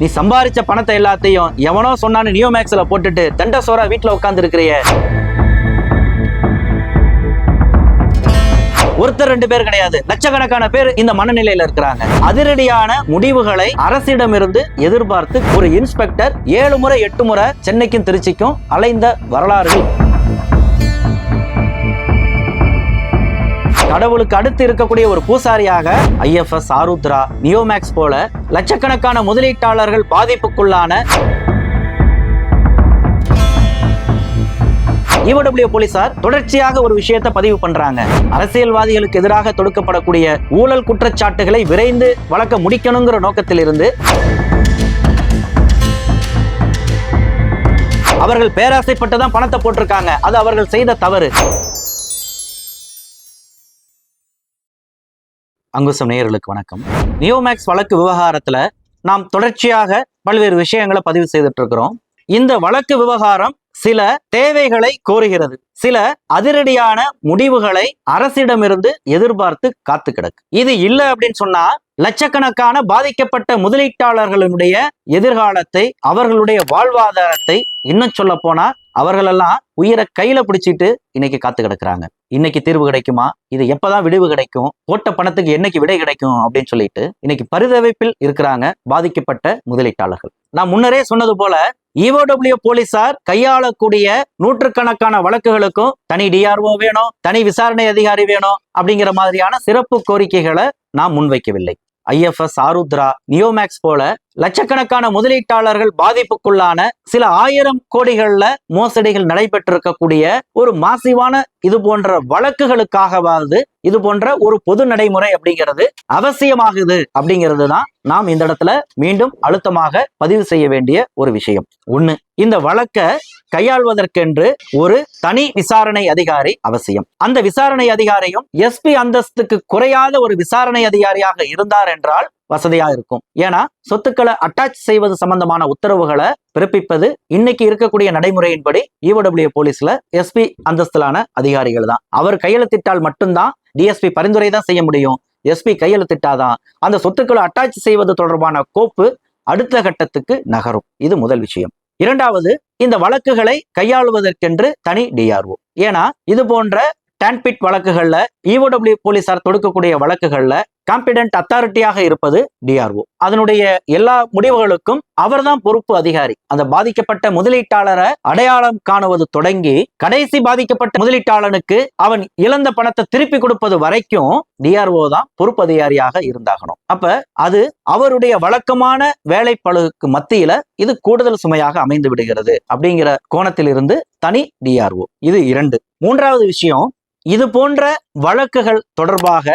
நீ சம்பாரிச்ச பணத்தை எல்லாத்தையும் எவனோ சொன்னான்னு நியோ மேக்ஸ்ல போட்டுட்டு தண்ட சோறா வீட்டுல உட்கார்ந்து இருக்கிறிய ஒருத்தர் ரெண்டு பேர் கிடையாது. லட்சக்கணக்கான பேர் இந்த மனநிலையில இருக்கிறாங்க. அதிரடியான முடிவுகளை அரசிடமிருந்து எதிர்பார்த்து ஒரு இன்ஸ்பெக்டர் ஏழு முறை எட்டு முறை சென்னைக்கும் திருச்சிக்கும் அலைந்த வரலாறுகள். கடவுளுக்கு அடுத்து இருக்கக்கூடிய ஒரு பூசாரியாக ஐஎஃப்எஸ் ஆருத்ரா நியோமேக்ஸ் போல லட்சக்கணக்கான முதலீட்டாளர்கள் பாதிப்புக்குள்ளான இவடபிள்யூ போலீசார் தொடர்ச்சியாக ஒரு விஷயத்தை பதிவு பண்றாங்க. அரசியல்வாதிகளுக்கு எதிராக தொடுக்கப்படக்கூடிய ஊழல் குற்றச்சாட்டுகளை விரைந்து வழக்க முடிக்கணுங்கிற நோக்கத்தில் இருந்து அவர்கள் பேராசைப்பட்டு தான் பணத்தை போட்டிருக்காங்க. அது அவர்கள் செய்த தவறு. அங்குசம் நேயர்களுக்கு வணக்கம். நியோமேக்ஸ் வழக்கு விவகாரத்தில் நாம் தொடர்ச்சியாக பல்வேறு விஷயங்களை பதிவு செய்துட்டு இருக்கிறோம் இந்த வழக்கு விவகாரம் சில தேவைகளை கோருகிறது. சில அதிரடியான முடிவுகளை அரசிடமிருந்து எதிர்பார்த்து காத்து கிடக்கு. இது இல்லை அப்படின்னு சொன்னா லட்சக்கணக்கான பாதிக்கப்பட்ட முதலீட்டாளர்களுடைய எதிர்காலத்தை அவர்களுடைய வாழ்வாதாரத்தை இன்னும் சொல்ல போனா அவர்களெல்லாம் உயிரை கையில பிடிச்சிட்டு இன்னைக்கு காத்து கிடக்குறாங்க. இன்னைக்கு தீர்வு கிடைக்குமா? இது எப்பதான் விடுவு கிடைக்கும்? போட்ட பணத்துக்கு என்னைக்கு விடை கிடைக்கும்? அப்படின்னு சொல்லிட்டு இன்னைக்கு பரிதவிப்பில் இருக்கிறாங்க பாதிக்கப்பட்ட முதலீட்டாளர்கள். நான் முன்னரே சொன்னது போல இஓடபிள்யூ போலீசார் கையாளக்கூடிய நூற்றுக்கணக்கான வழக்குகளுக்கும் தனி டிஆர்ஓ வேணும் தனி விசாரணை அதிகாரி வேணும் அப்படிங்கிற மாதிரியான சிறப்பு கோரிக்கைகளை நாம் முன்வைக்கவில்லை. ஐஎஃப்எஸ் ஆருத்ரா நியோமேக்ஸ் போல லட்சக்கணக்கான முதலீட்டாளர்கள் பாதிப்புக்குள்ளான சில ஆயிரம் கோடிகள்ல மோசடிகள் நடைபெற்றிருக்கக்கூடிய ஒரு மாசிவான இது போன்ற வழக்குகளுக்காகவாவது இது போன்ற ஒரு பொது நடைமுறை அப்படிங்கிறது அவசியமாகுது அப்படிங்கிறது தான் நாம் இந்த இடத்துல மீண்டும் அழுத்தமாக பதிவு செய்ய வேண்டிய ஒரு விஷயம். ஒண்ணு இந்த வழக்க கையாள்வதற்கென்று ஒரு தனி விசாரணை அதிகாரி அவசியம். அந்த விசாரணை அதிகாரியும் எஸ்பி அந்தஸ்துக்கு குறையாத ஒரு விசாரணை அதிகாரியாக இருந்தார் என்றால் வசதியா இருக்கும். ஏன்னா சொத்துக்களை அட்டாச் செய்வது சம்பந்தமான உத்தரவுகளை பிறப்பிப்பது இன்னைக்கு இருக்கக்கூடிய நடைமுறையின்படி இடபிள்யூ போலீஸ்ல எஸ்பி அந்தஸ்திலான அதிகாரிகள் தான். அவர் கையெழுத்திட்டால் மட்டும்தான் டிஎஸ்பி பரிந்துரை தான் செய்ய முடியும். எஸ்பி கையெழுத்திட்டாதான் அந்த சொத்துக்களை அட்டாச் செய்வது தொடர்பான கோப்பு அடுத்த கட்டத்துக்கு நகரும். இது முதல் விஷயம். இரண்டாவது இந்த வழக்குகளை கையாளுவதற்கென்று தனி டிஆர்ஓ ஏன்னா இது போன்ற டான்பிட் வழக்குகள்ல இஓடபிள்யூ போலீசார் தொடுக்கக்கூடிய வழக்குகள்ல காம்பிடென்ட் அத்தாரிட்டியாக இருப்பது டிஆர்ஓ அதனுடைய எல்லா முடிவுகளுக்கும் அவர்தான் பொறுப்பு அதிகாரி. அந்த பாதிக்கப்பட்ட முதலீட்டாளரை அடையாளம் காணுவது தொடங்கி கடைசி பாதிக்கப்பட்ட முதலீட்டாளனுக்கு அவன் இழந்த பணத்தை திருப்பி கொடுப்பது வரைக்கும் டிஆர்ஓ தான் பொறுப்பு அதிகாரியாக இருந்தாகணும். அப்ப அது அவருடைய வழக்கமான வேலைப்பழுக்கு மத்தியில இது கூடுதல் சுமையாக அமைந்து விடுகிறது அப்படிங்கிற கோணத்தில் இருந்து தனி டிஆர்ஓ இது இரண்டு. மூன்றாவது விஷயம் இது போன்ற வழக்குகள் தொடர்பாக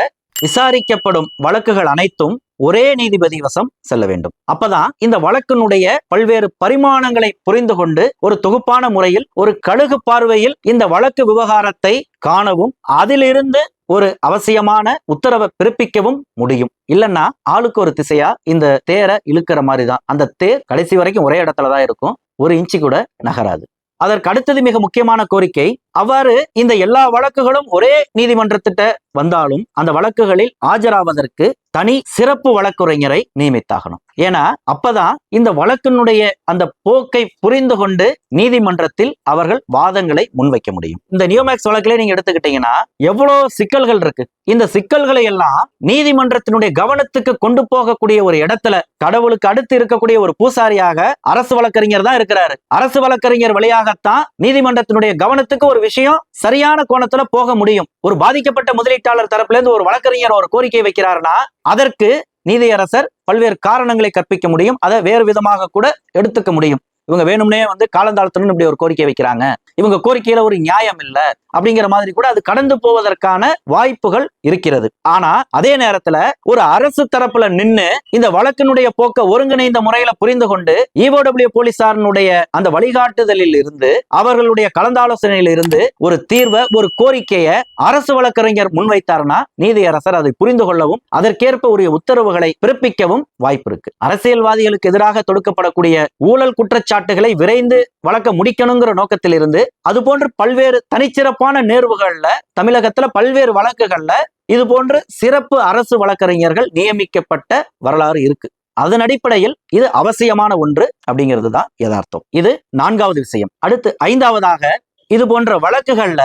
விசாரிக்கப்படும் வழக்குகள் அனைத்தும் ஒரே நீதிபதி வசம் செல்ல வேண்டும். அப்பதான் இந்த வழக்கினுடைய பல்வேறு பரிமாணங்களை புரிந்து கொண்டு ஒரு தொகுப்பான முறையில் ஒரு கழுகு பார்வையில் இந்த வழக்கு விவகாரத்தை காணவும் அதிலிருந்து ஒரு அவசியமான உத்தரவை பிறப்பிக்கவும் முடியும். இல்லைன்னா ஆளுக்கு ஒரு திசையா இந்த தேரை இழுக்கிற மாதிரி தான் அந்த தேர் கடைசி வரைக்கும் ஒரே இடத்துல தான் இருக்கும். ஒரு இன்ச்சு கூட நகராது. அதற்கு அடுத்தது மிக முக்கியமான கோரிக்கை அவ்வாறு இந்த எல்லா வழக்குகளும் ஒரே நீதிமன்றத்திட்ட வந்தாலும் அந்த வழக்குகளில் ஆஜராவதற்கு தனி சிறப்பு வழக்குரைஞரை நியமித்தாகணும். ஏன்னா அப்பதான் இந்த வழக்கினுடைய அந்த போக்கை புரிந்து கொண்டு நீதிமன்றத்தில் அவர்கள் வாதங்களை முன்வைக்க முடியும். இந்த நியோமேக்ஸ் வழக்கிலே நீங்க எடுத்துக்கிட்டீங்கன்னா எவ்வளவு சிக்கல்கள் இருக்கு. இந்த சிக்கல்களை எல்லாம் நீதிமன்றத்தினுடைய கவனத்துக்கு கொண்டு போகக்கூடிய ஒரு இடத்துல கடவுளுக்கு அடுத்து இருக்கக்கூடிய ஒரு பூசாரியாக அரசு வழக்கறிஞர் தான் இருக்கிறாரு. அரசு வழக்கறிஞர் வழியாகத்தான் நீதிமன்றத்தினுடைய கவனத்துக்கு ஒரு விஷயம் சரியான கோணத்துல போக முடியும். ஒரு பாதிக்கப்பட்ட முதலீட்டாளர் தரப்புல இருந்து ஒரு வழக்கறிஞர் ஒரு கோரிக்கை வைக்கிறாருன்னா அதற்கு நீதியரசர் பல்வேறு காரணங்களை கற்பிக்க முடியும். அதை வேறு விதமாக கூட எடுத்துக்க முடியும். இவங்க வேணும்னே வந்து காலந்தாழ்த்தணும்னு இப்படி ஒரு கோரிக்கை வைக்கிறாங்க. இவங்க கோரிக்கையில ஒரு நியாயம் இல்லை அப்படிங்கிற மாதிரி கூட அது கடந்து போவதற்கான வாய்ப்புகள் இருக்கிறது. ஆனா அதே நேரத்துல ஒரு அரசு தரப்புல நின்று இந்த வழக்கினுடைய போக்க ஒருங்கிணைந்த முறையில புரிந்து கொண்டு இஓடபிள்யூ போலீசாரினுடைய அந்த வழிகாட்டுதலில் இருந்து அவர்களுடைய கலந்தாலோசனையில் இருந்து ஒரு தீர்வை ஒரு கோரிக்கையை அரசு வழக்கறிஞர் முன்வைத்தார்னா நீதியரசர் அதை புரிந்து கொள்ளவும் அதற்கேற்ப உரிய உத்தரவுகளை பிறப்பிக்கவும் வாய்ப்பு இருக்கு. அரசியல்வாதிகளுக்கு எதிராக தொடுக்கப்படக்கூடிய ஊழல் குற்றச்சாட்டு குற்றச்சாட்டுகளை விரைந்து வழக்க முடிக்கணுங்கிற நோக்கத்தில் இருந்து அது போன்று பல்வேறு தனிச்சிறப்பான நேர்வுகள்ல தமிழகத்துல பல்வேறு வழக்குகள்ல இது போன்று சிறப்பு அரசு வழக்கறிஞர்கள் நியமிக்கப்பட்ட வரலாறு இருக்கு. அதன் அடிப்படையில் இது அவசியமான ஒன்று அப்படிங்கிறது தான் யதார்த்தம். இது நான்காவது விஷயம். அடுத்து ஐந்தாவதாக இது போன்ற வழக்குகள்ல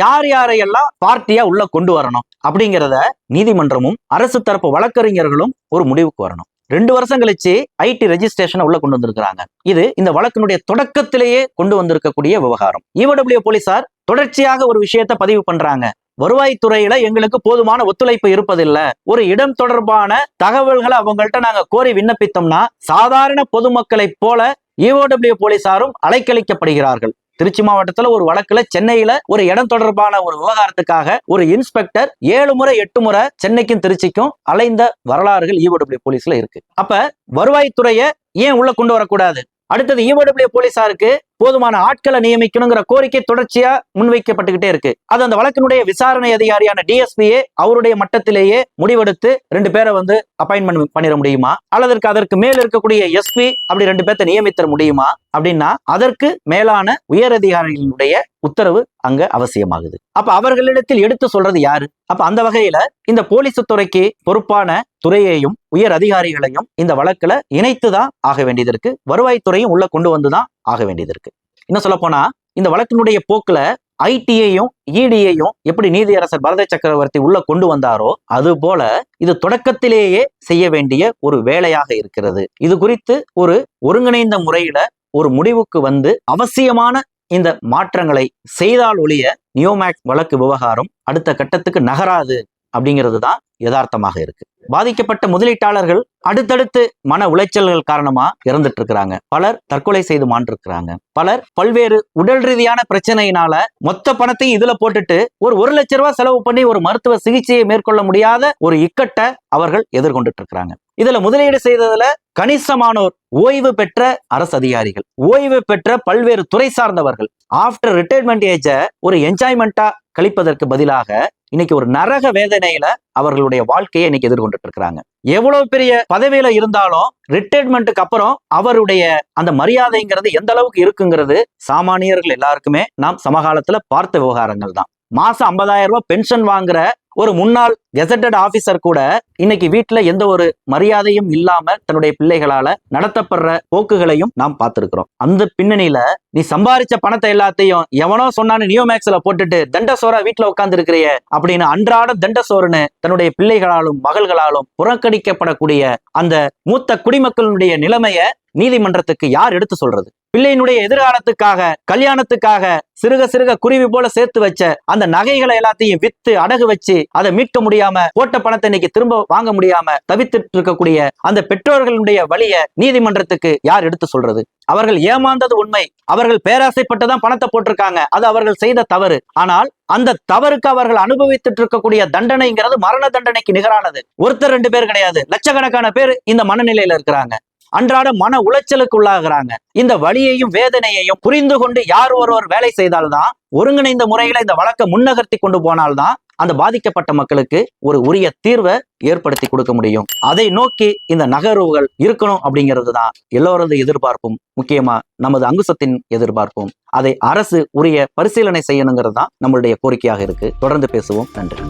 யார் யாரையெல்லாம் பார்ட்டியா உள்ள கொண்டு வரணும் அப்படிங்கிறத நீதிமன்றமும் அரசு தரப்பு வழக்கறிஞர்களும் ஒரு முடிவுக்கு வரணும். ரெண்டு வருஷம் கழிச்சு ஐடி ரெஜிஸ்ட்ரேஷனை உள்ள கொண்டு வந்திருக்கிறாங்க. இது இந்த வழக்கினுடைய தொடக்கத்திலேயே கொண்டு வந்திருக்கக்கூடிய விவகாரம். இவடபிள்யூ போலீசார் தொடர்ச்சியாக ஒரு விஷயத்தை பதிவு பண்றாங்க. வருவாய்த்துறையில எங்களுக்கு போதுமான ஒத்துழைப்பு இருப்பதில்லை. ஒரு இடம் தொடர்பான தகவல்களை அவங்கள்ட்ட நாங்க கோரி விண்ணப்பித்தோம்னா சாதாரண பொதுமக்களைப் போல இஓடபிள்யூ போலீசாரும் அலைக்கழிக்கப்படுகிறார்கள். திருச்சி மாவட்டத்துல ஒரு வழக்குல சென்னையில ஒரு இடம் தொடர்பான ஒரு விவகாரத்துக்காக ஒரு இன்ஸ்பெக்டர் ஏழு முறை எட்டு முறை சென்னைக்கும் திருச்சிக்கும் அலைந்த வரலாறுகள் இஓடபிள்யூ போலீஸ்ல இருக்கு. அப்ப வருவாய்த்துறையை ஏன் உள்ள கொண்டு வரக்கூடாது? அடுத்தது இஓடபிள்யூ போலீஸாருக்கு போதுமான ஆட்களை நியமிக்கணுங்கிற கோரிக்கை தொடர்ச்சியா முன்வைக்கப்பட்டுக்கிட்டே இருக்கு. அது அந்த வழக்கினுடைய விசாரணை அதிகாரியான டிஎஸ்பியே அவருடைய மட்டத்திலேயே முடிவெடுத்து ரெண்டு பேரை வந்து அப்பாயின்மெண்ட் பண்ணிட முடியுமா? அல்லது அதற்கு மேல் இருக்கக்கூடிய எஸ்பி அப்படி ரெண்டு பேர்த்த நியமித்தர முடியுமா? அப்படின்னா அதற்கு மேலான உயர் அதிகாரிகளுடைய உத்தரவு அங்க அவசியமாகுது. அப்ப அவர்களிடத்தில் எடுத்து சொல்றது யாரு? அப்ப அந்த வகையில இந்த போலீஸ் துறைக்கு பொறுப்பான துறையையும் உயர் அதிகாரிகளையும் இந்த வழக்குல இணைத்துதான் ஆக வேண்டியது இருக்கு. வருவாய்த்துறையும் உள்ள கொண்டு வந்துதான் ஆக வேண்டியது இருக்கு. இன்னும் சொல்ல போனா இந்த வழக்கினுடைய போக்குல ஐடிஐயும் இடிஐயும் எப்படி நீதியரசர் பரத சக்கரவர்த்தி உள்ள கொண்டு வந்தாரோ அது போல இது தொடக்கத்திலேயே செய்ய வேண்டிய ஒரு வேலையாக இருக்கிறது. இது குறித்து ஒரு ஒருங்கிணைந்த முறையில ஒரு முடிவுக்கு வந்து அவசியமான இந்த மாற்றங்களை செய்தால் ஒழிய நியோமேக் வழக்கு விவகாரம் அடுத்த கட்டத்துக்கு நகராது அப்படிங்கிறது தான் யதார்த்தமாக இருக்கு. பாதிக்கப்பட்ட முதலீட்டாளர்கள் அடுத்தடுத்து மன உளைச்சல்கள் காரணமா இறந்துட்டு இருக்கிறாங்க பலர் தற்கொலை செய்து மாண்டிருக்கிறாங்க. பலர் பல்வேறு உடல் ரீதியான பிரச்சனையினால மொத்த பணத்தையும் இதுல போட்டுட்டு ஒரு ஒரு லட்ச ரூபாய் செலவு பண்ணி ஒரு மருத்துவ சிகிச்சையை மேற்கொள்ள முடியாத ஒரு இக்கட்டை அவர்கள் எதிர்கொண்டுட்டு இருக்கிறாங்க இதுல முதலீடு செய்ததுல கணிசமானோர் ஓய்வு பெற்ற அரசு அதிகாரிகள் ஓய்வு பெற்ற பல்வேறு துறை சார்ந்தவர்கள். ஆஃப்டர் ரிட்டையர்மெண்ட் ஏஜ ஒரு என்ஜாய்மெண்டா கழிப்பதற்கு பதிலாக இன்னைக்கு ஒரு நரக வேதனையில அவர்களுடைய வாழ்க்கையை இன்னைக்கு எதிர்கொண்டுட்டு இருக்கிறாங்க எவ்வளவு பெரிய பதவியில இருந்தாலும் ரிட்டையர்மெண்ட்டுக்கு அப்புறம் அவருடைய அந்த மரியாதைங்கிறது எந்த அளவுக்கு இருக்குங்கிறது சாமானியர்கள் எல்லாருக்குமே நாம் சமகாலத்துல பார்த்த விவகாரங்கள் தான். மாசம் ஐம்பதாயிரம் ரூபாய் பென்ஷன் வாங்குற ஒரு முன்னாள் கெசட்டட் ஆபீசர் கூட இன்னைக்கு வீட்டுல எந்த ஒரு மரியாதையும் இல்லாம தன்னுடைய பிள்ளைகளால நடத்தப்படுற போக்குகளையும் நாம் பார்த்திருக்கிறோம். அந்த பின்னணியில நீ சம்பாரிச்ச பணத்தை எல்லாத்தையும் எவனோ சொன்னான்னு நியோமேக்ஸ்ல போட்டுட்டு தண்டசோரா வீட்டுல உட்கார்ந்து இருக்கிறிய அப்படின்னு அன்றாட தண்டசோறுன்னு தன்னுடைய பிள்ளைகளாலும் மகள்களாலும் புறக்கணிக்கப்படக்கூடிய அந்த மூத்த குடிமக்களுடைய நிலைமைய நீதிமன்றத்துக்கு யார் எடுத்து சொல்றது? பிள்ளையினுடைய எதிர்காலத்துக்காக கல்யாணத்துக்காக சிறுக சிறுக குருவி போல சேர்த்து வச்ச அந்த நகைகளை எல்லாத்தையும் வித்து அடகு வச்சு அதை மீட்க முடியாம போட்ட பணத்தை இன்னைக்கு திரும்ப வாங்க முடியாம தவித்துட்டு இருக்கக்கூடிய அந்த பெற்றோர்களுடைய வழிய நீதிமன்றத்துக்கு யார் எடுத்து சொல்றது? அவர்கள் ஏமாந்தது உண்மை. அவர்கள் பேராசைப்பட்டுதான் பணத்தை போட்டிருக்காங்க. அது அவர்கள் செய்த தவறு. ஆனால் அந்த தவறுக்கு அவர்கள் அனுபவித்துட்டு இருக்கக்கூடிய தண்டனைங்கிறது மரண தண்டனைக்கு நிகரானது. ஒருத்தர் ரெண்டு பேர் கிடையாது. லட்சக்கணக்கான பேர் இந்த மனநிலையில இருக்கிறாங்க. அன்றாட மன உளைச்சலுக்கு உள்ளாகிறாங்க இந்த வலியையும் வேதனையையும் புரிந்து கொண்டு யார் ஒருவர் வேலை செய்தால்தான் ஒருங்கிணைந்த முறையில இந்த வழக்கை முன்னகர்த்தி கொண்டு போனால்தான் அந்த பாதிக்கப்பட்ட மக்களுக்கு ஒரு உரிய தீர்வை ஏற்படுத்தி கொடுக்க முடியும். அதை நோக்கி இந்த நகர்வுகள் இருக்கணும் அப்படிங்கிறது தான் எல்லோரது எதிர்பார்ப்பும். முக்கியமா நமது அங்குசத்தின் எதிர்பார்ப்பும். அதை அரசு உரிய பரிசீலனை செய்யணுங்கிறது தான் நம்மளுடைய கோரிக்கையாக இருக்கு. தொடர்ந்து பேசுவோம். நன்றி.